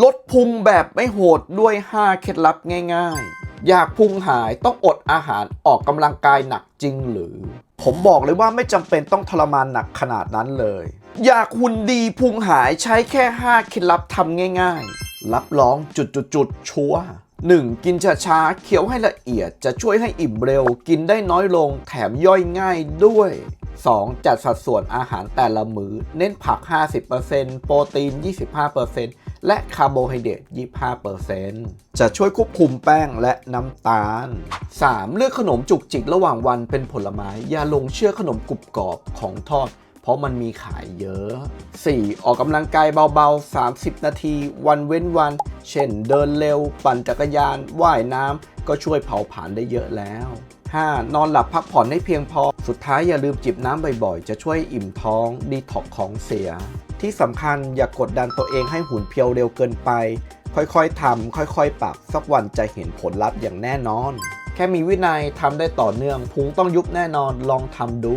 ลดพุงแบบไม่โหดด้วย 5 เคล็ดลับง่ายๆ อยากพุงหายต้องอดอาหารออกกำลังกายหนักจริงหรือ ผมบอกเลยว่าไม่จำเป็นต้องทรมานหนักขนาดนั้นเลย อยากหุ่นดีพุงหายใช้แค่ 5 เคล็ดลับทำง่ายๆ รับรองจุดๆๆชัวร์ 1. กินช้าๆเคี้ยวให้ละเอียดจะช่วยให้อิ่มเร็ว กินได้น้อยลงแถมย่อยง่ายด้วย 2. จัดสัดส่วนอาหารแต่ละมือ้อเน้นผัก 50%โปรตีน 25% และคาร์โบไฮเดรต25%จะช่วยควบคุมแป้งและน้ำตาล 3. เลือกขนมจุกจิกระหว่างวันเป็นผลไม้ อย่าลงเชื่อขนมกรุบกรอบของทอด เพราะมันมีขายเยอะ 4. ออกกำลังกายเบาๆ 30 นาที วันเว้นวัน เช่นเดินเร็ว ปั่นจักรยาน ว่ายน้ำ ก็ช่วยเผาผลาญได้เยอะแล้ว 5. นอนหลับพักผ่อนให้เพียงพอ สุดท้ายอย่าลืมจิบน้ำบ่อยๆ จะช่วยอิ่มท้อง ดีท็อกของเสีย ที่สำคัญอย่ากกดดันตัวเองให้หุ่นเพียวเร็วเกินไป ค่อยๆทำค่อยๆ ปรับ สักวันจะเห็นผลลัพธ์อย่างแน่นอน แค่มีวินัยทำได้ต่อเนื่องพุงต้องยุบแน่นอนลองทำดู